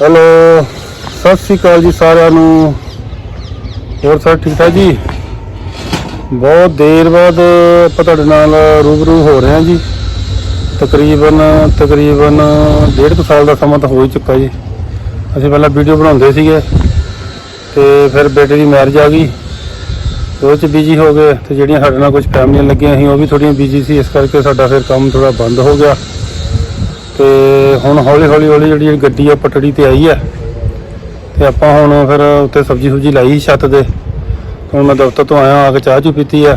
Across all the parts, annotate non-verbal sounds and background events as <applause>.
Hello, Sat Sri ਅਕਾਲ ਜੀ ਸਾਰਿਆਂ ਨੂੰ। ਹੋਰ ਸਭ ਠੀਕ ਠਾਕ ਜੀ? ਬਹੁਤ ਦੇਰ ਬਾਅਦ ਆਪਾਂ ਤੁਹਾਡੇ ਨਾਲ ਰੂਬਰੂ ਹੋ ਰਹੇ ਹਾਂ ਜੀ। ਤਕਰੀਬਨ ਤਕਰੀਬਨ ਡੇਢ ਕੁ ਸਾਲ ਦਾ ਸਮਾਂ ਤਾਂ ਹੋ ਹੀ ਚੁੱਕਾ ਜੀ। ਅਸੀਂ ਪਹਿਲਾਂ ਵੀਡੀਓ ਬਣਾਉਂਦੇ ਸੀਗੇ ਤੇ ਫਿਰ ਬੇਟੇ ਦੀ ਮੈਰਿਜ ਆ ਗਈ। ਤੇ ਉਹ ਚ ਬਿਜ਼ੀ ਹੋ ਗਏ ਤੇ ਜਿਹੜੀਆਂ ਸਾਡੇ ਨਾਲ ਕੁਝ ਫੈਮਲੀਆਂ ਲੱਗੀਆਂ ਸੀ, ਉਹ ਵੀ ਥੋੜੀਆਂ ਬਿਜ਼ੀ ਸੀ। ਇਸ ਕਰਕੇ ਸਾਡਾ ਫਿਰ ਕੰਮ ਥੋੜਾ ਬੰਦ ਹੋ ਗਿਆ। ਤੇ ਹੁਣ ਹੌਲੀ ਹੌਲੀ ਹੌਲੀ ਜਿਹੜੀ ਗੱਡੀ ਆ, ਪਟੜੀ ਤੇ ਆਈ ਹੈ ਤੇ ਆਪਾਂ ਹੁਣ ਫਿਰ ਉੱਤੇ ਸਬਜ਼ੀ ਸੁਬਜੀ ਲਾਈ ਸੀ ਛੱਤ ਦੇ ਹੁਣ ਮੈਂ ਦਫ਼ਤਰ ਤੋਂ ਆਇਆ, ਆ ਕੇ ਚਾਹ ਚੂ ਪੀਤੀ ਆ।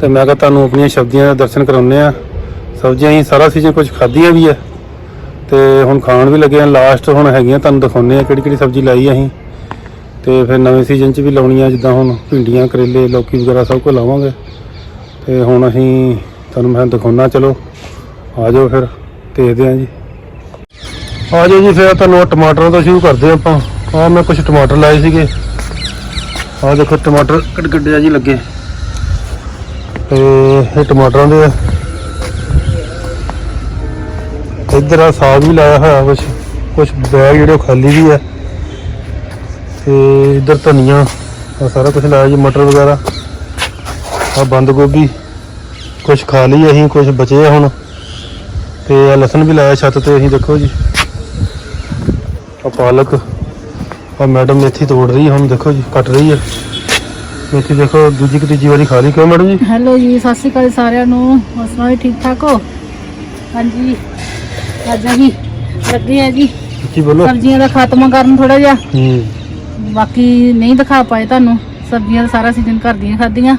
ਤੇ ਮੈਂ ਕਿਹਾ ਤੁਹਾਨੂੰ ਆਪਣੀਆਂ ਸਬਜ਼ੀਆਂ ਦਾ ਦਰਸ਼ਨ ਕਰਾਉਨੇ ਆ। ਸਬਜ਼ੀਆਂ ਹੀ ਸਾਰਾ ਸੀਜ਼ਨ ਕੁਝ ਖਾਧੀਆਂ ਵੀ ਆ। ਤੇ ਹੁਣ ਖਾਣ ਵੀ ਲੱਗੇ ਆ। ਲਾਸਟ ਹੁਣ ਹੈਗੀਆਂ, ਤੁਹਾਨੂੰ ਦਿਖਾਉਨੇ ਆ ਕਿਹੜੀ ਕਿਹੜੀ ਸਬਜ਼ੀ ਲਾਈ ਅਸੀਂ। ਤੇ ਫਿਰ ਨਵੇਂ ਸੀਜ਼ਨ 'ਚ ਵੀ ਲਾਉਣੀਆਂ, ਜਿੱਦਾਂ ਹੁਣ ਭਿੰਡੀਆਂ, ਕਰੇਲੇ, ਲੌਕੀ ਵਗੈਰਾ ਸਭ ਕੁਝ ਲਾਵਾਂਗੇ। ਤੇ ਹੁਣ ਅਸੀਂ ਤੁਹਾਨੂੰ ਮੈਂ ਦਿਖਾਉਣਾ, ਚਲੋ। ਆ ਜਾਓ ਫਿਰ, ਦੇਖਦੇ ਹਾਂ ਜੀ। ਆ ਜਾਓ ਜੀ, ਫਿਰ ਤੁਹਾਨੂੰ ਟਮਾਟਰਾਂ ਤੋਂ ਸ਼ੁਰੂ ਕਰਦੇ ਹਾਂ ਆਪਾਂ। ਆ ਮੈਂ ਕੁਝ ਟਮਾਟਰ ਲਾਏ ਸੀਗੇ। ਆ ਦੇਖੋ, ਟਮਾਟਰ ਕੱਡ ਜੀ ਲੱਗੇ। ਤੇ ਇਹ ਟਮਾਟਰਾਂ ਦੇ ਆ। ਇੱਧਰ ਆ ਸਾਗ ਵੀ ਲਾਇਆ ਹੋਇਆ ਕੁਝ ਕੁਝ ਬੈਗ ਜਿਹੜੇ ਉਹ ਖਾਲੀ ਵੀ ਆ। ਤੇ ਇੱਧਰ ਧਨੀਆ ਆ ਸਾਰਾ ਕੁਝ ਲਾਇਆ ਜੀ, ਮਟਰ ਵਗੈਰਾ। ਆ ਬੰਦ ਗੋਭੀ। ਕੁਝ ਖਾ ਲਈ ਅਸੀਂ ਕੁਝ ਬਚੇ ਆ ਹੁਣ। ਤੇ ਆ ਲਸਣ ਵੀ ਲਾਇਆ ਛੱਤ ਤੇ ਅਸੀਂ ਦੇਖੋ ਜੀ। ਆ ਪਾਲਕ ਆ ਮੈਡਮ ਮੇਥੀ ਤੋੜ ਰਹੀ ਹੈ ਹੁਣ ਦੇਖੋ ਜੀ ਕੱਟ ਰਹੀ ਹੈ। ਮੇਥੀ ਦੇਖੋ ਦੂਜੀ ਕਿ ਤੀਜੀ ਵਾਰੀ ਖਾ ਲਈ ਕਿਉਂ ਮੈਡਮ ਜੀ? ਹੈਲੋ ਜੀ ਸਤਿ ਸ਼੍ਰੀ ਅਕਾਲ ਸਾਰਿਆਂ ਨੂੰ। ਹੋਰ ਸੁਣਾਓ ਠੀਕ ਠਾਕ ਹੋ? ਹਾਂਜੀ। ਅੱਜ ਅਸੀਂ ਲੱਗੇ ਆ ਜੀ ਕੀ ਬੋਲੋ? ਸਬਜ਼ੀਆਂ ਦਾ ਖਾਤਮਾ ਕਰਨ ਥੋੜਾ ਜਿਹਾ। ਹੂੰ। ਬਾਕੀ ਨਹੀਂ ਦਿਖਾ ਪਾਏ ਤੁਹਾਨੂੰ। ਸਬਜ਼ੀਆਂ ਦਾ ਸਾਰਾ ਸੀਜ਼ਨ ਘਰ ਦੀਆਂ ਖਾਧੀਆਂ।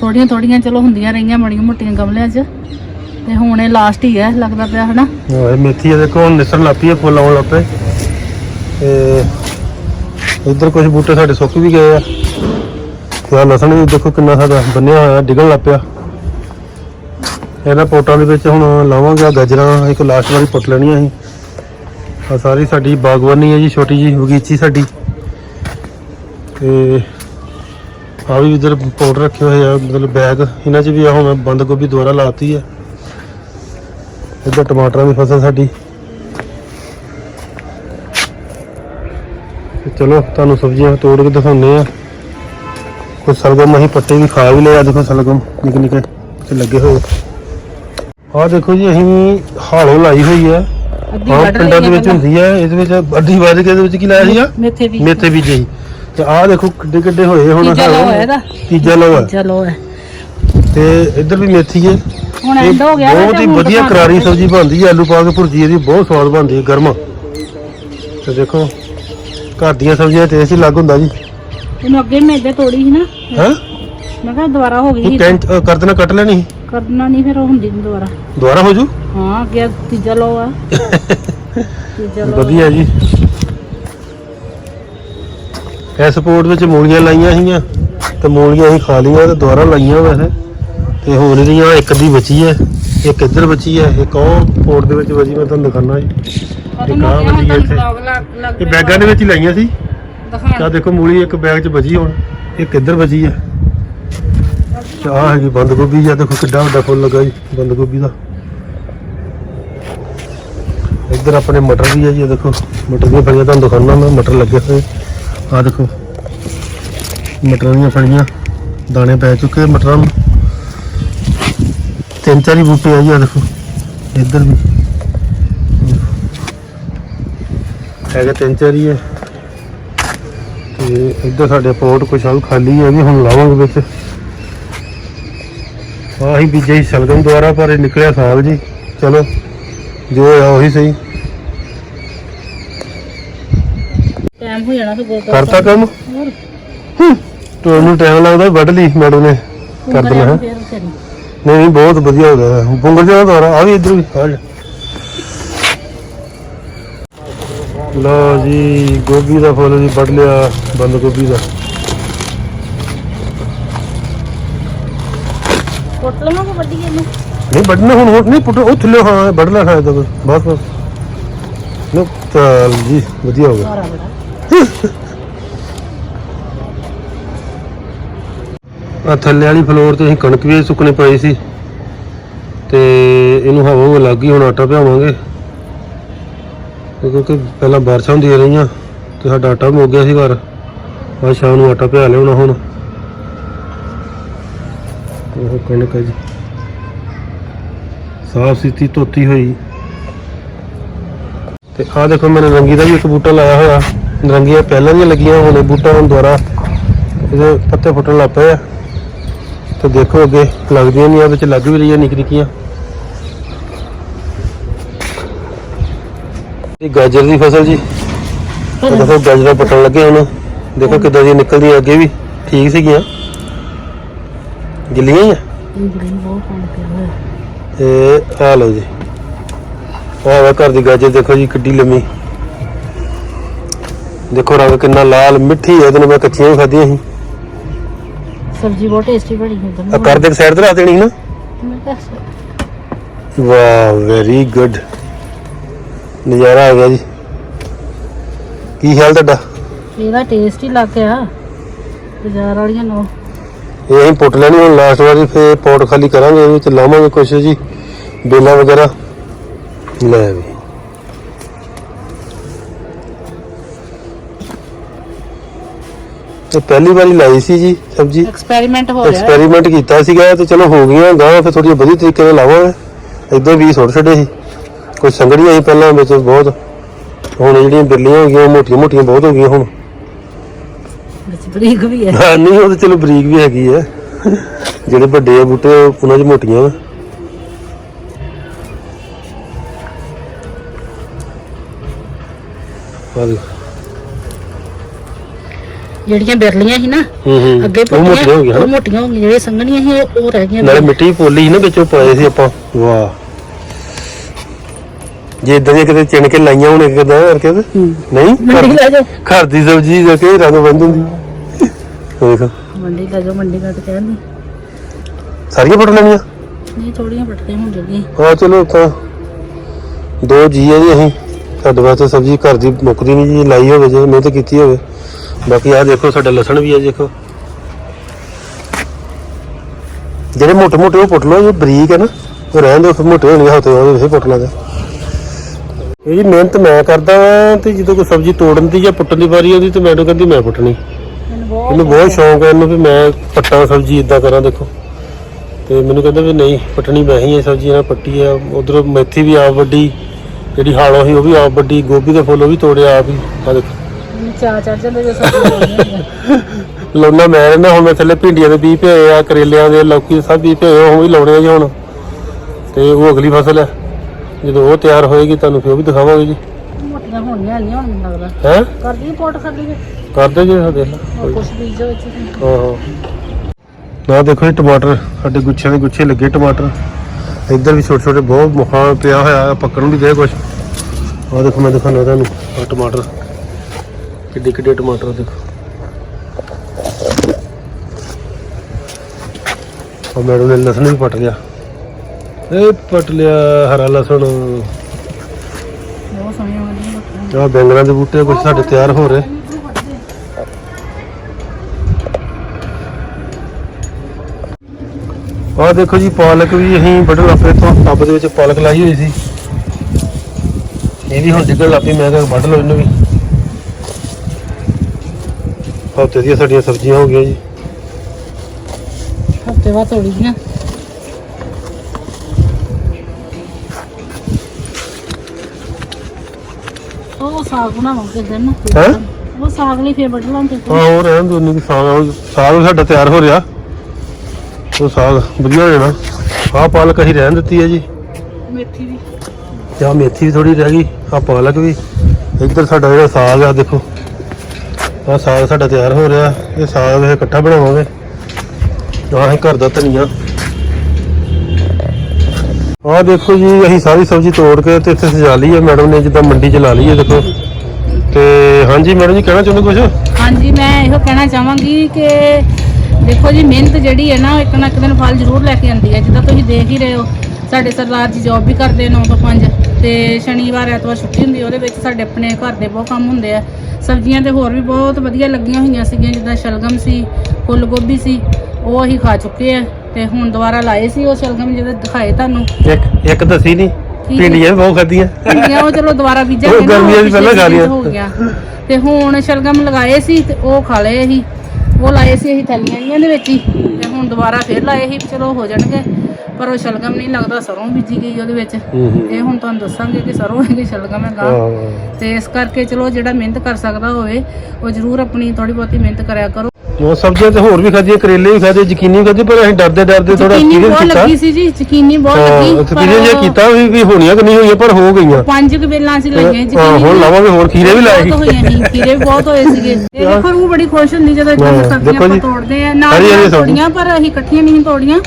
ਥੋੜੀਆਂ ਥੋੜੀਆਂ ਚਲੋ ਹੁੰਦੀਆਂ ਰਹੀਆਂ ਮੜੀਆਂ ਮੋਟੀਆਂ ਗਮਲਿਆਂ 'ਚ। ਤੇ ਹੁਣ ਇਹ ਲਾਸਟ ਹੀ ਹੈ, ਲੱਗਦਾ ਪਿਆ ਹਨਾ। ਆਹ ਇਹ ਮੇਥੀ ਆ ਦੇਖੋ, ਹੁਣ ਨਿਸਰਨ ਲੱਪੀ ਹੈ, ਫੁੱਲ ਆਉਣ ਲੱਪੇ ਤੇ ਇੱਧਰ ਕੁਝ ਬੂਟੇ ਸਾਡੇ ਸੁੱਕ ਵੀ ਗਏ ਆ। ਤੇ ਆਹ ਲਸਣ ਵੀ ਦੇਖੋ ਕਿੰਨਾ ਸਾਡਾ ਬੰਨਿਆ ਹੋਇਆ, ਡਿੱਗਣ ਲੱਗ ਪਿਆ। ਇਹਨਾਂ ਪੋਟਾਂ ਦੇ ਵਿੱਚ ਹੁਣ ਲਾਵਾਂਗੇ ਗਾਜਰਾਂ, ਇੱਕ ਲਾਸਟ ਵਾਰੀ ਪੁੱਟ ਲੈਣੀਆਂ ਸੀ। ਆ ਸਾਰੀ ਸਾਡੀ ਬਾਗਬਾਨੀ ਹੈ ਜੀ, ਛੋਟੀ ਜੀ ਬਗੀਚੀ ਸਾਡੀ। ਤੇ ਆ ਵੀ ਇਧਰ ਪਾਊਡਰ ਰੱਖੇ ਹੋਏ ਆ, ਮਤਲਬ ਬੈਗ ਇਹਨਾਂ 'ਚ ਵੀ ਆਹ ਹੁਣ ਬੰਦ ਗੋਭੀ ਦੁਬਾਰਾ ਲਾਤੀ ਹੈ। ਇੱਧਰ ਟਮਾਟਰਾਂ ਦੀ ਫਸਲ ਸਾਡੀ। ਚਲੋ ਤੁਹਾਨੂੰ ਸਬਜ਼ੀਆਂ ਤੋੜ ਕੇ ਦਿਖਾਉਂਦੇ ਆ ਕੁਝ ਸਲਗਮ ਅਸੀਂ ਪੱਤੇ ਵੀ ਖਾ ਵੀ ਲਏ ਆ ਦੇਖੋ ਸਲਗਮ ਨਿੱਕੇ ਨਿੱਕੇ ਤੇ ਲੱਗੇ ਹੋਏ। ਆਹ ਦੇਖੋ ਜੀ ਅਸੀਂ ਹਾਲੋ ਲਾਈ ਹੋਈ ਅੱਧੀ ਆਹ ਪਿੰਡਾਂ ਦੇ ਵਿੱਚ ਹੁੰਦੀ ਹੈ ਇਹਦੇ ਵਿੱਚ ਅੱਧੀ ਵੱਧ ਕੇ ਇਹਦੇ ਵਿੱਚ ਕੀ ਲਾਇਆ ਸੀਗਾ? ਮੇਥੇ ਵੀ ਮੇਥੇ ਬੀਜੇ ਸੀ। ਤੇ ਆਹ ਦੇਖੋ ਕਿੱਡੇ ਕਿੱਡੇ ਹੋਏ ਹੁਣ ਤੀਜਾ ਲੋ। ਹੈ ਤੀਜਾ ਲੋ ਹੈ। ਤੇ ਇੱਧਰ ਵੀ ਮੇਥੀ ਹੈ। ਹੁਣ ਇਹ ਐਂਡ ਹੋ ਗਿਆ ਨਾ ਬਹੁਤ ਤੇ ਹੀ ਹੁਣ ਵਧੀਆ ਕਰਾਰੀ। ਸਬਜ਼ੀ ਬਣਦੀ ਹੈ ਆਲੂ ਪਾ ਕੇ ਭੁਰਜੀ ਇਹਦੀ ਬਹੁਤ ਸਵਾਦ ਬਣਦੀ ਹੈ ਗਰਮ। ਤੇ ਦੇਖੋ ਘਰ ਦੀਆਂ ਸਬਜ਼ੀਆਂ ਦਾ ਟੇਸਟ ਹੀ ਅਲੱਗ ਹੁੰਦਾ ਜੀ। ਇਹਨੂੰ ਅੱਗੇ ਮੇਦੇ ਤੋੜੀ ਸੀ ਨਾ। ਹੈ? ਮੈਂ ਕਿਹਾ ਦੁਬਾਰਾ ਹੋ ਗਈ ਉਹ ਕੈਂਟ ਅ, ਕਰ ਦੇਣਾ ਕੱਟ ਲੈਣੀ ਸੀ। ਕਰਨਾ ਨਹੀਂ ਫਿਰ ਉਹ ਹੁੰਦੀ ਨੀ ਦੁਬਾਰਾ। ਦੁਬਾਰਾ ਹੋ ਜੂ? ਹਾਂ ਅੱਗੇ ਤੀਜਾ ਲੋ ਆ। ਤੀਜਾ ਲੋ ਵਧੀਆ ਜੀ। ਇਸ ਸਪੋਰਟ ਵਿੱਚ ਮੂਲੀਆਂ ਲਾਈਆਂ ਸੀਗੀਆਂ ਤੇ ਮੂਲੀਆਂ ਅਸੀਂ ਖਾ ਲਈਆਂ ਤੇ ਦੁਬਾਰਾ ਲਾਈਆਂ ਵੈਸੇ। ਤੇ ਹੋਰ ਇਹਦੀਆਂ ਇੱਕ ਦੀ ਬਚੀ ਹੈ ਇੱਕ ਇੱਧਰ ਬਚੀ ਹੈ ਇੱਕ ਉਹ ਪੋਰਟ ਦੇ ਵਿੱਚ ਬਚੀ ਮੈਂ ਤੁਹਾਨੂੰ ਦਿਖਾਣਾ ਜੀ। ਇੱਕ ਆਹ ਵਧੀਆ ਇੱਥੇ। ਇਹ ਬੈਗਾਂ ਦੇ ਵਿੱਚ ਹੀ ਲਾਈਆਂ ਸੀ। ਆ ਦੇਖੋ ਮੂਲੀ ਇੱਕ ਬੈਗ 'ਚ ਬਚੀ ਹੁਣ ਇੱਕ ਇੱਧਰ ਬਚੀ ਹੈ। ਆਹ ਹੈਗੀ ਬੰਦ ਗੋਭੀ ਜਾਂ ਦੇਖੋ ਕਿੱਡਾ ਵੱਡਾ ਫੁੱਲ ਲੱਗਾ ਜੀ ਬੰਦ ਗੋਭੀ ਦਾ। ਇੱਧਰ ਆਪਣੇ ਮਟਰ ਵੀ ਹੈ ਜੀ ਇਹ ਦੇਖੋ ਮਟਰ ਦੀਆਂ ਫਲੀਆਂ ਤੁਹਾਨੂੰ ਦਿਖਾਉਣਾ ਮੈਂ ਮਟਰ ਲੱਗੇ ਹੋਏ। ਆਹ ਦੇਖੋ ਮਟਰ ਦੀਆਂ ਫਲੀਆਂ ਦਾਣੇ ਪੈ ਚੁੱਕੇ ਮਟਰਾਂ ਨੂੰ। ਤਿੰਨ ਚਾਰ ਹੀ ਬੂਟੇ ਆ ਜੀ ਦੇਖੋ ਇੱਧਰ ਵੀ। ਹੈਗੇ ਤਿੰਨ ਚਾਰ ਹੀ ਹੈ ਤੇ ਇੱਧਰ ਸਾਡੇ ਪੋਟ ਕੁਛ ਆ ਵੀ ਖਾਲੀ ਹੈ ਵੀ ਹੁਣ ਲਾਵਾਂਗੇ ਵਿੱਚ। ਆਹੀ ਬੀਜੇ ਸੀ ਸ਼ਲਗਮ ਦੁਆਰਾ ਪਰ ਇਹ ਨਿਕਲਿਆ ਸਾਗ ਜੀ। ਚਲੋ ਜੋ ਹੋਇਆ ਉਹੀ ਸਹੀ। ਟਾਈਮ ਹੋ ਜਾਣਾ ਤੇ ਗੋਲ ਕਰਤਾ ਕੰਮ? ਹੋਰ। ਤੁਹਾਨੂੰ ਟਾਈਮ ਲੱਗਦਾ ਵੱਢ ਲਈ ਮੈਡਮ ਨੇ। ਕਰ ਦੇਣਾ ਹੈ। ਨਹੀਂ ਨਹੀਂ ਬਹੁਤ ਵਧੀਆ ਹੋ ਗਿਆ ਬੁੰਗਰ ਜਾਣਾ ਦੁਆਰਾ ਆ ਵੀ ਇੱਧਰ ਵੀ ਆ ਲਓ ਜੀ ਗੋਭੀ ਦਾ ਫੁੱਲ ਜੀ ਵੱਢ ਲਿਆ ਬੰਦ ਗੋਭੀ ਦਾ। ਪੁੱਟ ਲਵਾਂ ਕੋ ਵੱਡੀ ਇਹਨੂੰ? ਨਹੀਂ ਵੱਢਣਾ ਹੁਣ ਹੋਰ ਨਹੀਂ ਪੁੱਟ ਉਹ ਥੱਲੇ ਹਾਂ ਵੱਢ ਲਿਆ ਸ਼ਾਇਦ ਬਸ ਬਸ। ਲੋ ਜੀ ਵਧੀਆ ਹੋ ਗਿਆ। ਸਾਰਾ ਬੜਾ <laughs> ਆ ਥੱਲੇ ਵਾਲੀ ਫਲੋਰ ਤੇ ਅਸੀਂ ਕਣਕ ਵੀ ਸੁੱਕਣੇ ਪਾਈ ਸੀ। ਤੇ ਇਹਨੂੰ ਹਵਾ ਉਹ ਲੱਗ ਗਈ, ਹੁਣ ਆਟਾ ਪਿਆਵਾਂਗੇ। ਕਿਉਂਕਿ ਪਹਿਲਾਂ ਬਾਰਿਸ਼ਾਂ ਹੁੰਦੀਆਂ ਰਹੀਆਂ, ਤੇ ਸਾਡਾ ਆਟਾ ਮੁੱਕ ਗਿਆ ਸੀ ਘਰ। ਅੱਜ ਸ਼ਾਮ ਨੂੰ ਆਟਾ ਪਿਆ ਲਿਆਉਣਾ ਹੁਣ। ਉਹ ਕਣਕ ਹੈ ਜੀ। ਸਾਫ਼ ਸਿੱਧੀ ਧੋਤੀ ਹੋਈ। ਤੇ ਆਹ ਦੇਖੋ ਮੈਂ ਰੰਗੀ ਦਾ ਵੀ ਇੱਕ ਬੂਟਾ ਲਾਇਆ ਹੋਇਆ। ਰੰਗੀਆਂ ਪਹਿਲਾਂ ਦੀਆਂ ਲੱਗੀਆਂ, ਹੁਣ ਬੂਟਾ ਹੁਣ ਦੁਬਾਰਾ ਇਹਦੇ ਪੱਤੇ ਫੁੱਟਣ ਲੱਗ ਪਏ ਆ। ਤੇ ਦੇਖੋ ਅੱਗੇ ਲੱਗਦੀਆਂ ਨਹੀਂ ਆ, ਵਿੱਚ ਲੱਗ ਵੀ ਰਹੀਆਂ ਨਿੱਕੀ ਨਿੱਕੀਆਂ। ਇਹ ਗਾਜਰ ਦੀ ਫਸਲ ਜੀ। ਉਹ ਦੇਖੋ ਗਾਜਰਾਂ ਪੱਟਣ ਲੱਗੇ ਹੁਣ। ਦੇਖੋ ਕਿੱਦਾਂ ਦੀ ਨਿਕਲਦੀ ਅੱਗੇ ਵੀ ਠੀਕ ਸੀਗੀਆਂ। ਗਿੱਲੀਆਂ ਹੀ ਆ? ਤੇ ਆ ਲਓ ਜੀ। ਆਹ ਵਾ ਘਰ ਦੀ ਗਾਜਰ ਦੇਖੋ ਜੀ, ਕਿੱਡੀ ਲੰਮੀ। ਦੇਖੋ ਰੰਗ ਕਿੰਨਾ ਲਾਲ, ਮਿੱਠੀ ਹੈ ਇਹਦੇ ਨਾਲ ਮੈਂ ਕੱਚੀਆਂ ਵੀ ਖਾਧੀਆਂ ਸੀ। ਸਬਜ਼ੀ ਬਹੁਤ ਟੇਸਟੀ ਬਣੀ ਹੈ ਆ। ਕਰ ਦੇ ਸਾਈਡ ਤੇ ਰੱਖ ਦੇਣੀ ਨਾ? ਵਾਹ ਵੈਰੀ ਗੁੱਡ ਨਜ਼ਾਰਾ ਆ ਗਿਆ ਜੀ। ਕੀ ਹਾਲ ਤੁਹਾਡਾ? ਇਹਦਾ ਟੇਸਟ ਹੀ ਲੱਗ ਗਿਆ ਬਾਜ਼ਾਰ ਵਾਲੀਆਂ ਨੂੰ। ਇਹ ਅਸੀਂ ਪੁੱਟ ਲੈਣੀ ਹੁਣ ਲਾਸਟ ਵਾਰੀ ਫੇਰ ਪੋਟ ਖਾਲੀ ਕਰਾਂਗੇ ਇਹਦੇ ਵਿੱਚ ਲਾਵਾਂਗੇ ਕੁਛ ਜੀ। ਬੇਲਾ ਵਗੈਰਾ। ਲੈ ਵੀ। ਤੇ ਪਹਿਲੀ ਵਾਰੀ ਲਾਈ ਸੀ ਜੀ ਸਬਜੀ ਐਕਸਪੈਰੀਮੈਂਟ ਹੋ ਰਿਹਾ ਐਕਸਪੈਰੀਮੈਂਟ ਕੀਤਾ ਸੀਗਾ ਤੇ ਚਲੋ ਹੋ ਗਈਆਂ ਗਾਂ ਫਿਰ ਥੋੜੀ ਵਧੀਆ ਤਰੀਕੇ ਨਾਲ ਲਾਵਾਂਗੇ। ਇਦਾਂ ਵੀ ਸੁੱਟ ਛੱਡੇ ਸੀ। ਕੁਝ ਸੰਗੜੀਆਂ ਸੀ ਪਹਿਲਾਂ ਵਿੱਚ ਬਹੁਤ। ਹੁਣ ਜਿਹੜੀਆਂ ਬਿੱਲੀਆਂ ਹੋ ਗਈਆਂ ਮੋਟੀਆਂ ਮੋਟੀਆਂ ਬਹੁਤ ਹੋ ਗਈਆਂ ਹੁਣ। ਵਿੱਚ ਬਰੀਕ ਵੀ ਹੈ। ਹਾਂ ਨਹੀਂ ਉਹ ਤਾਂ ਚਲੋ ਬਰੀਕ ਵੀ ਹੈਗੀ ਆ ਜਿਹੜੇ ਵੱਡੇ ਆ ਬੂਟੇ ਉਹ- ਉਹਨਾਂ 'ਚ ਮੋਟੀਆਂ ਵਾ। ਦੇਖ। ਜਿਹੜੀਆਂ ਬਿਰਲੀਆਂ ਸੀ ਨਾ ਹੂੰ ਹੂੰ। ਅੱਗੇ ਉਹ ਮੋਟੀਆਂ ਹੋ ਗਈਆਂ ਉਹ ਮੋਟੀਆਂ ਹੋ ਗਈਆਂ ਜਿਹੜੀਆਂ ਸੰਘਣੀਆਂ ਸੀ ਉਹ- ਉਹ ਰਹਿ ਗਈਆਂ ਨਾਲੇ ਮਿੱਟੀ ਪੋਲੀ ਸੀ ਨਾ ਵਿੱਚੋਂ ਪਾਏ ਸੀ ਆਪਾਂ। ਵਾਹ। ਜੇ ਇਦਾਂ ਦੀਆਂ ਕਿਤੇ ਚਿਣ ਕੇ ਲਾਈਆਂ ਹੋਣ ਕਿਦਾਂ ਕਰਕੇ ਤੇ। ਨਹੀਂ? ਮੰਡੀ ਲੈ ਜਾਓ। ਘਰ ਦੀ ਸਬਜ਼ੀ ਜੋ ਕਿ ਰੰਗ ਬੰਦ ਹੁੰਦੀ? ਦੇਖ। ਮੰਡੀ ਲੈ ਜਾਓ ਮੰਡੀ ਦਾ ਤਾਂ ਕਹਿੰਦੀ ਸਾਰੀਆਂ ਫੋਟੋ ਲੈਣੀਆਂ? ਨਹੀਂ ਥੋੜੀਆਂ ਪਟਦੇ ਹੁਣ ਜਿਹੜੀਆਂ ਹਾਂ ਚਲੋ ਤਾਂ ਦੋ ਜੀ ਆ ਜੀ ਅਸੀਂ। ਸਾਡੇ ਵਾਸਤੇ ਸਬਜ਼ੀ ਘਰ ਦੀ ਮੁੱਕਦੀ ਨਹੀਂ ਜੀ ਲਾਈ ਹੋਵੇ ਜੇ ਮਿਹਨਤ ਕੀਤੀ ਹੋਵੇ। ਬਾਕੀ ਆਹ ਦੇਖੋ, ਸਾਡਾ ਲਸਣ ਵੀ ਆ ਦੇਖੋ। ਜਿਹੜੇ ਮੋਟੇ ਮੋਟੇ ਉਹ ਪੁੱਟ ਲਓ ਜੇ ਬਰੀਕ ਹੈ ਨਾ, ਉਹ ਰਹਿਣ ਦਿਓ, ਫਿਰ ਮੋਟੇ ਹੋਣਗੇ, ਹੱਥ ਉਹ ਫਿਰ ਪੁੱਟ ਲਾਂਗੇ ਇਹ ਜੀ ਮਿਹਨਤ ਮੈਂ ਕਰਦਾ ਤੇ ਜਦੋਂ ਕੋਈ ਸਬਜ਼ੀ ਤੋੜਨ ਦੀ ਜਾਂ ਪੁੱਟਣ ਦੀ ਵਾਰੀ ਆਉਂਦੀ, ਤੇ ਮੈਨੂੰ ਕਹਿੰਦੀ ਮੈਂ ਪੁੱਟਣੀ। ਮੈਨੂੰ ਬਹੁਤ ਸ਼ੌਂਕ ਹੈ ਇਹਨੂੰ ਵੀ ਮੈਂ ਪੱਟਾਂ ਸਬਜ਼ੀ ਇਦਾਂ ਕਰਾਂ, ਦੇਖੋ। ਤੇ ਮੈਨੂੰ ਕਹਿੰਦਾ ਵੀ ਨਹੀਂ, ਪੱਟਣੀ ਮੈਂ ਹੀ ਇਹ ਸਬਜ਼ੀ ਨਾਲ ਪੱਟੀ ਆ। ਉਧਰੋਂ ਮੇਥੀ ਵੀ ਆਪ ਵੱਡੀ ਜਿਹੜੀ ਹਾਲੋਂ ਸੀ ਉਹ ਵੀ ਆਪ ਵੱਡੀ ਗੋਭੀ ਦਾ ਫੁੱਲ ਉਹ ਵੀ ਤੋੜਿਆ ਆਪ ਹੀ ਆ ਦੇਖੋ। ਚਾਹ ਚੜ ਜਾਂਦਾ ਜੇ ਸਬਜ਼ੀ ਲਾਉਣੀ ਮੈਂ ਰਹਿੰਦਾ ਹੁਣ ਮੈਂ ਥੱਲੇ ਭਿੰਡੀਆਂ ਦੇ ਬੀਜ ਭੇਏ ਆ ਕਰੇਲਿਆਂ ਦੇ ਲੌਕੀ ਸਭ ਬੀਜ ਭੇਏ ਉਹ ਵੀ ਲਾਉਣੇ ਆ ਜੀ ਹੁਣ। ਤੇ ਉਹ ਅਗਲੀ ਫਸਲ ਹੈ ਜਦੋਂ ਉਹ ਤਿਆਰ ਹੋਏਗੀ ਤੁਹਾਨੂੰ ਫਿਰ ਉਹ ਵੀ ਦਿਖਾਵਾਂਗੇ ਜੀ। ਮੋਟੀਆਂ ਹੋਣੀਆਂ ਹੈਗੀਆਂ ਹੁਣ ਲੱਗਦਾ। ਹੈ? ਕਰਦੀ ਪੋਟ ਕਰ ਲਈਏ ਕਰਦੇ ਜੀ ਦੇਖ ਲਾ ਕੁਛ ਬੀਜੋ ਵਿੱਚ ਆਹੋ। ਨਾ ਦੇਖੋ ਇਹ ਟਮਾਟਰ ਸਾਡੇ ਗੁੱਛਿਆਂ ਦੇ ਗੁੱਛੇ ਲੱਗੇ ਟਮਾਟਰ। ਇੱਧਰ ਵੀ ਛੋਟੇ ਛੋਟੇ ਬਹੁਤ ਮੁਖਾਂ ਪਿਆ ਹੋਇਆ ਆ ਪੱਕਣ ਨੂੰ ਵੀ ਦੇ ਕੁਛ। ਆਹ ਦੇਖੋ ਮੈਂ ਦਿਖਾਣਾ ਤੁਹਾਨੂੰ ਟਮਾਟਰ। ਕਿੱਡੇ ਕਿੱਡੇ ਟਮਾਟਰ ਦੇਖੋ। ਆ ਮੈਡਮ ਨੇ ਲਸਣ ਵੀ ਪਟ ਲਿਆ। ਇਹ ਪਟ ਲਿਆ ਹਰਾ ਲਸਣ। ਬਹੁਤ ਸੋਹਣੀਆਂ ਵਧੀਆ ਆ ਬੈਂਗਣਾਂ ਦੇ ਬੂਟੇ ਕੁਝ ਸਾਡੇ ਤਿਆਰ ਹੋ ਰਹੇ। ਆਹ ਦੇਖੋ ਜੀ, ਪਾਲਕ ਵੀ ਅਸੀਂ ਬੜੇ ਲਾਪੇ ਤੋਂ ਟੱਬ ਦੇ ਵਿੱਚ ਪਾਲਕ ਲਾਈ ਹੋਈ ਸੀ। ਇਹ ਵੀ ਹੁਣ ਡਿੱਗਣ ਲੱਪੀ ਮੈਂ ਕਿਹਾ ਵੱਢ ਲਓ ਇਹਨੂੰ ਵੀ। ਹਫ਼ਤੇ ਦੀਆਂ ਸਾਡੀਆਂ ਸਬਜ਼ੀਆਂ ਹੋ ਗਈਆਂ ਜੀ। ਹਫ਼ਤੇ ਬਾਅਦ ਤੋੜੀ ਦੀਆਂ। ਉਹ ਸਾਗ ਬਣਾਵਾਂਗੇ ਦਿਨ ਹੈਂ? ਉਹ ਸਾਗ ਲਈ ਫੇਰ ਵੱਢ ਲਾਂਗੇ। ਹਾਂ ਉਹ ਰਹਿਣ ਦੋ ਨਹੀਂ ਸਾਗ ਉਹ ਸਾਗ ਵੀ ਸਾਡਾ ਤਿਆਰ ਹੋ ਰਿਹਾ। ਉਹ ਸਾਗ ਵਧੀਆ ਹੋ ਜਾਣਾ। ਆਹ ਪਾਲਕ ਅਸੀਂ ਰਹਿਣ ਦਿੱਤੀ ਹੈ ਜੀ। ਮੇਥੀ ਤੇ ਆਹ ਮੇਥੀ ਵੀ ਥੋੜੀ ਰਹਿ ਗਈ ਆ ਪਾਲਕ ਵੀ। ਇੱਧਰ ਸਾਡਾ ਜਿਹੜਾ ਸਾਗ ਆ ਦੇਖੋ। ਆਹ ਸਾਗ ਸਾਡਾ ਤਿਆਰ ਹੋ ਰਿਹਾ। ਇਹ ਸਾਗ ਇਹ ਇਕੱਠਾ ਬਣਾਵਾਂਗੇ। ਆਹ ਹੈ ਘਰ ਦਾ ਧਨੀਆ। ਆਹ ਦੇਖੋ ਜੀ ਅਸੀਂ ਸਾਰੀ ਸਬਜ਼ੀ ਤੋੜ ਕੇ ਤੇ ਇੱਥੇ ਸਜਾ ਲਈ ਹੈ ਮੈਡਮ ਨੇ ਜਿੱਦਾਂ ਮੰਡੀ 'ਚ ਲਾ ਲਈ ਹੈ ਦੇਖੋ। ਤੇ ਹਾਂਜੀ ਮੈਡਮ ਜੀ ਕਹਿਣਾ ਚਾਹੁੰਦੇ ਕੁਝ ਹਾਂਜੀ ਮੈਂ ਇਹੋ ਕਹਿਣਾ ਚਾਹਾਂਗੀ ਕਿ ਦੇਖੋ ਜੀ ਮਿਹਨਤ ਜਿਹੜੀ ਹੈ ਨਾ ਇੱਕ ਨਾ ਇੱਕ ਦਿਨ ਫਲ ਜ਼ਰੂਰ ਲੈ ਕੇ ਆਉਂਦੀ ਹੈ। ਜਿੱਦਾਂ ਤੁਸੀਂ ਦੇਖ ਹੀ ਰਹੇ ਹੋ ਸਾਡੇ ਸਰਦਾਰ ਜੀ ਜੌਬ ਵੀ ਕਰਦੇ 9 ਤੋਂ 5 ਤੇ ਸ਼ਨੀਵਾਰ ਐਤਵਾਰ ਛੁੱਟੀ ਹੁੰਦੀ ਹੈ, ਉਹਦੇ ਵਿੱਚ ਸਾਡੇ ਆਪਣੇ ਘਰ ਦੇ ਬਹੁਤ ਕੰਮ ਹੁੰਦੇ ਆ। ਸਬਜ਼ੀਆਂ ਤੇ ਹੋਰ ਵੀ ਬਹੁਤ ਵਧੀਆ ਲੱਗੀਆਂ ਹੋਈਆਂ ਸੀਗੀਆਂ ਜਿੱਦਾਂ ਸ਼ਲਗਮ ਸੀ ਫੁੱਲ ਗੋਭੀ ਸੀ ਉਹ ਅਸੀਂ ਖਾ ਚੁੱਕੇ ਆ ਤੇ ਹੁਣ ਦੁਬਾਰਾ ਲਾਏ ਸੀ ਉਹ ਸ਼ਲਗਮ ਜਿਹੜੇ ਦਿਖਾਏ ਤੁਹਾਨੂੰ। ਇੱਕ ਇੱਕ ਦੱਸੀ ਨਹੀਂ। ਭਿੰਡੀਆਂ ਬਹੁਤ ਖਾਧੀਆਂ। ਭਿੰਡੀਆਂ ਉਹ ਚਲੋ ਦੁਬਾਰਾ ਬੀਜਾਂਗੇ ਗਰਮੀਆਂ ਪਿਛਲੇ ਪਹਿਲਾਂ ਖਾ ਲਈਆਂ। ਹੋ ਗਿਆ। ਤੇ ਹੁਣ ਸ਼ਲਗਮ ਲਗਾਏ ਸੀ ਤੇ ਉਹ ਖਾ ਲਏ ਅਸੀਂ। ਉਹ ਲਾਏ ਸੀ ਅਸੀਂ ਥੈਲੀਆਂ ਜਿਹੀਆਂ ਦੇ ਵਿੱਚ ਹੀ ਤੇ ਹੁਣ ਦੁਬਾਰਾ ਫੇਰ ਲਾਏ ਸੀ ਚਲੋ ਹੋ ਜਾਣਗੇ। ਪਰ ਉਹ ਸ਼ਲਗਮ ਨਹੀਂ ਲੱਗਦਾ ਸਰੋਂ ਬੀਜੀ ਗਈ ਉਹਦੇ ਵਿੱਚ। ਇਹ ਹੁਣ ਤੁਹਾਨੂੰ ਦੱਸਾਂਗੇ ਕਿ ਸਰੋਂ ਹੈ ਕਿ ਸ਼ਲਗਮ ਹਾਂ ਤੇ ਇਸ ਕਰਕੇ ਚਲੋ ਜਿਹੜਾ ਮਿਹਨਤ ਕਰ ਸਕਦਾ ਹੋਵੇ ਉਹ ਜ਼ਰੂਰ ਆਪਣੀ ਥੋੜੀ ਬਹੁਤੀ ਮਿਹਨਤ ਕਰਿਆ ਕਰੋ। ਜੋ ਸਬਜ਼ੀਆਂ ਤੇ ਹੋਰ ਵੀ ਖਾਧੀਆਂ ਕਰੇਲੇ ਵੀ ਖਾਧੇ ਜ਼ਕੀਨੀ ਵੀ ਖਾਧੇ ਪਰ ਅਸੀਂ ਡਰਦੇ ਡਰਦੇ ਥੋੜਾ ਯਕੀਨੀ ਬਹੁਤ ਲੱਗੀ ਸੀ ਜੀ ਯਕੀਨੀ ਬਹੁਤ ਲੱਗੀ ਐਕਸਪੀਰੀਅੰਸ ਇਹ ਕੀਤਾ ਵੀ ਵੀ ਹੋਣੀਆਂ ਕਿ ਨਹੀਂ ਹੋਈਆਂ ਪਰ ਹੋ ਗਈਆਂ। ਪੰਜ ਕੁ ਵੇਲਾਂ ਸੀ ਲਾਈਆਂ ਯਕੀਨੀ ਹੁਣ ਲਾਵਾਂਗੇ ਹੋਰ ਖੀਰੇ ਵੀ ਲਾਏ। ਸੀ ਖੀਰੇ ਵੀ ਬਹੁਤ ਹੋਏ ਸੀਗੇ। ਇਹ ਦੇਖੋ ਰੂਹ ਬੜੀ ਖੁਸ਼ ਹੁੰਦੀ ਜਦੋਂ ਹਾਂ, ਸਬਜ਼ੀਆਂ ਆਪਾਂ। ਤੋੜਦੇ ਆ। ਸਬਜ਼ੀ। ਤੋੜੀਆਂ ਪਰ ਅਸੀਂ ਇਕੱਠੀਆਂ ਨਹੀਂ ਤੋੜੀਆਂ।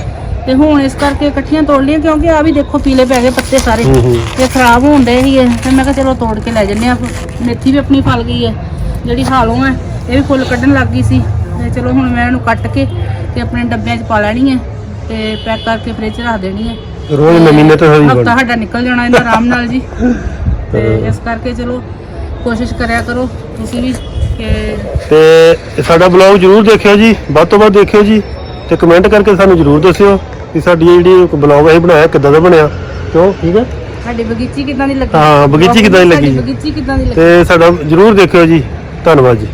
ਤੇ ਹੁਣ ਇਸ ਕਰਕੇ ਇਕੱਠੀਆਂ ਤੋੜ ਲਈਆਂ ਕਿਉਂਕਿ ਆ ਵੀ ਦੇਖੋ ਪੀਲੇ ਪੈ ਗਏ ਪੱਤੇ ਸਾਰੇ। ਹੂੰ ਹੂੰ। ਤੇ ਖਰਾਬ ਹੋਣ ਡਏ ਸੀਗੇ। ਤੇ ਮੈਂ ਕਿਹਾ ਚਲੋ ਤੋੜ ਕੇ ਲੈ ਜੰਨੇ ਆ ਮੇਥੀ ਵੀ ਆਪਣੀ ਫਲ ਗਈ ਹੈ ਜਿਹੜੀ ਹਾਲੋਂ ਹੈ ਇਹ ਵੀ ਫੁੱਲ ਕੱਢਣ ਲੱਗ ਗਈ ਸੀ। ਤੇ ਚਲੋ ਹੁਣ ਮੈਂ ਇਹਨੂੰ ਕੱਟ ਕੇ ਤੇ ਆਪਣੇ ਡੱਬਿਆਂ 'ਚ ਪਾ ਲੈਣੀ ਹੈ ਤੇ ਪੈਕ ਕਰਕੇ ਫ੍ਰਿਜ 'ਚ ਰੱਖ ਦੇਣੀ ਹੈ। ਰੋਜ਼ ਨਵੀਂ ਨੇ ਤਾਂ ਹੋਈ ਹਫਤਾ ਸਾਡਾ ਨਿਕਲ ਜਾਣਾ ਇਹਦਾ ਆਰਾਮ ਨਾਲ ਜੀ। <laughs> ਤੇ ਇਸ ਕਰਕੇ ਚਲੋ ਕੋਸ਼ਿਸ਼ ਕਰਿਆ ਕਰੋ ਤੁਸੀਂ ਵੀ ਕਿ ਤੇ ਸਾਡਾ ਬਲੌਗ ਜਰੂਰ ਦੇਖਿਓ ਜੀ ਵੱਧ ਤੋਂ ਵੱਧ ਦੇਖਿਓ ਜੀ। ਤੇ ਕਮੈਂਟ ਕਰਕੇ ਸਾਨੂੰ ਜਰੂਰ ਦੱਸਿਓ ਕਿ ਸਾਡੀ ਇਹ ਜਿਹੜੀ ਬਲੌਗ ਅਸੀਂ ਬਣਾਇਆ ਕਿੱਦਾਂ ਦਾ ਬਣਿਆ ਕਿਉਂ ਠੀਕ ਹੈ? ਸਾਡੀ ਬਗੀਚੀ ਕਿਦਾਂ ਦੀ ਲੱਗੀ? ਹਾਂ, ਬਗੀਚੀ ਕਿੱਦਾਂ ਦੀ ਲੱਗੀ? ਸਾਡੀ ਬਗੀਚੀ ਕਿਦਾਂ ਦੀ ਲੱਗੀ? ਤੇ ਸਾਡਾ ਜਰੂਰ ਦੇਖਿਓ ਜੀ। ਧੰਨਵਾਦ ਜੀ।